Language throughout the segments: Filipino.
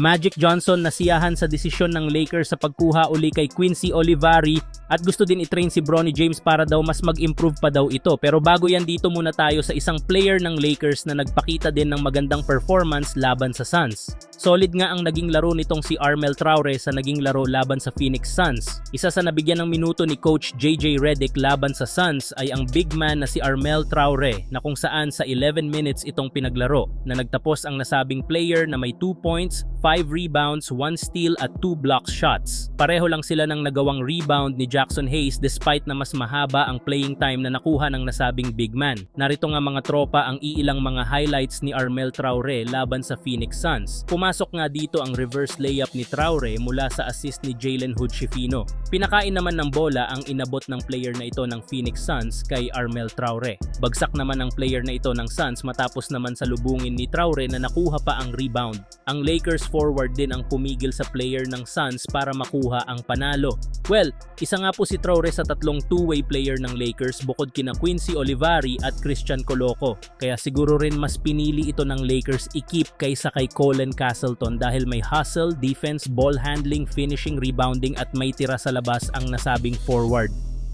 Magic Johnson nasiyahan sa desisyon ng Lakers sa pagkuha uli kay Quincy Olivari at gusto din i-train si Bronny James para daw mas mag-improve pa daw ito. Pero bago yan dito muna tayo sa isang player ng Lakers na nagpakita din ng magandang performance laban sa Suns. Solid nga ang naging laro nitong si Armel Traore sa naging laro laban sa Phoenix Suns. Isa sa nabigyan ng minuto ni coach JJ Redick laban sa Suns ay ang big man na si Armel Traore na kung saan sa 11 minutes itong pinaglaro na nagtapos ang nasabing player na may 2 points, 5 rebounds, 1 steal at 2 block shots. Pareho lang sila ng nagawang rebound ni Jackson Hayes despite na mas mahaba ang playing time na nakuha ng nasabing big man. Narito nga mga tropa ang iilang mga highlights ni Armel Traore laban sa Phoenix Suns. Pumasok nga dito ang reverse layup ni Traore mula sa assist ni Jalen Hood-Schifino. Pinakain naman ng bola ang inabot ng player na ito ng Phoenix Suns kay Armel Traore. Bagsak naman ang player na ito ng Suns matapos naman sa lubungin ni Traore na nakuha pa ang rebound. Ang Lakers forward din ang pumigil sa player ng Suns para makuha ang panalo. Well, isa nga po si Traore sa tatlong two-way player ng Lakers bukod kina Quincy Olivari at Christian Coloco. Kaya siguro rin mas pinili ito ng Lakers i-keep kaysa kay Colin Castleton dahil may hustle, defense, ball handling, finishing, rebounding at may tira sa labas ang nasabing forward.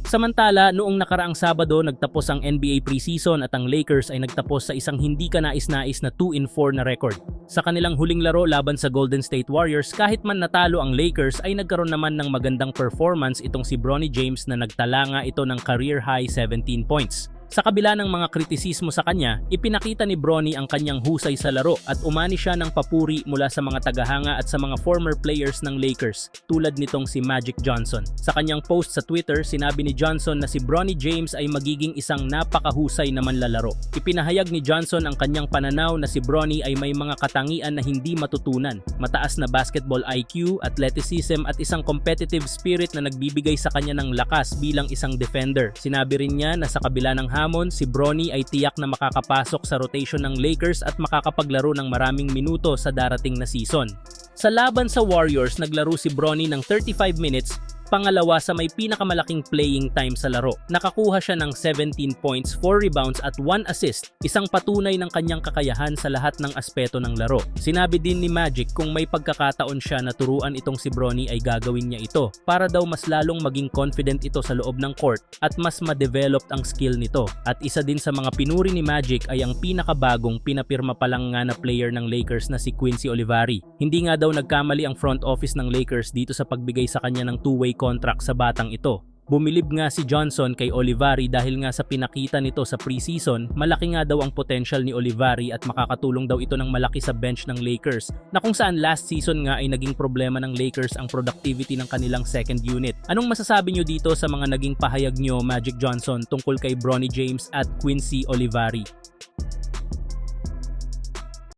Samantala, noong nakaraang Sabado, nagtapos ang NBA preseason at ang Lakers ay nagtapos sa isang hindi kanais-nais na 2-4 na record. Sa kanilang huling laro laban sa Golden State Warriors, kahit man natalo ang Lakers ay nagkaroon naman ng magandang performance itong si Bronny James na nagtala nga ito ng career high 17 points. Sa kabila ng mga kritisismo sa kanya, ipinakita ni Bronny ang kanyang husay sa laro at umani siya ng papuri mula sa mga tagahanga at sa mga former players ng Lakers tulad nitong si Magic Johnson. Sa kanyang post sa Twitter, sinabi ni Johnson na si Bronny James ay magiging isang napakahusay na manlalaro. Ipinahayag ni Johnson ang kanyang pananaw na si Bronny ay may mga katangian na hindi matutunan, mataas na basketball IQ, athleticism at isang competitive spirit na nagbibigay sa kanya ng lakas bilang isang defender. Sinabi rin niya na sa kabila ng hamon, si Bronny ay tiyak na makakapasok sa rotation ng Lakers at makakapaglaro ng maraming minuto sa darating na season. Sa laban sa Warriors, naglaro si Bronny ng 35 minutes pangalawa sa may pinakamalaking playing time sa laro. Nakakuha siya ng 17 points, 4 rebounds at 1 assist, isang patunay ng kanyang kakayahan sa lahat ng aspeto ng laro. Sinabi din ni Magic kung may pagkakataon siya na turuan itong si Bronny ay gagawin niya ito para daw mas lalong maging confident ito sa loob ng court at mas ma-developed ang skill nito. At isa din sa mga pinuri ni Magic ay ang pinakabagong pinapirma pa lang nga na player ng Lakers na si Quincy Olivari. Hindi nga daw nagkamali ang front office ng Lakers dito sa pagbigay sa kanya ng two-way contract sa batang ito. Bumilib nga si Johnson kay Olivari dahil nga sa pinakita nito sa preseason, malaki nga daw ang potential ni Olivari at makakatulong daw ito ng malaki sa bench ng Lakers na kung saan last season nga ay naging problema ng Lakers ang productivity ng kanilang second unit. Anong masasabi nyo dito sa mga naging pahayag nyo Magic Johnson tungkol kay Bronny James at Quincy Olivari?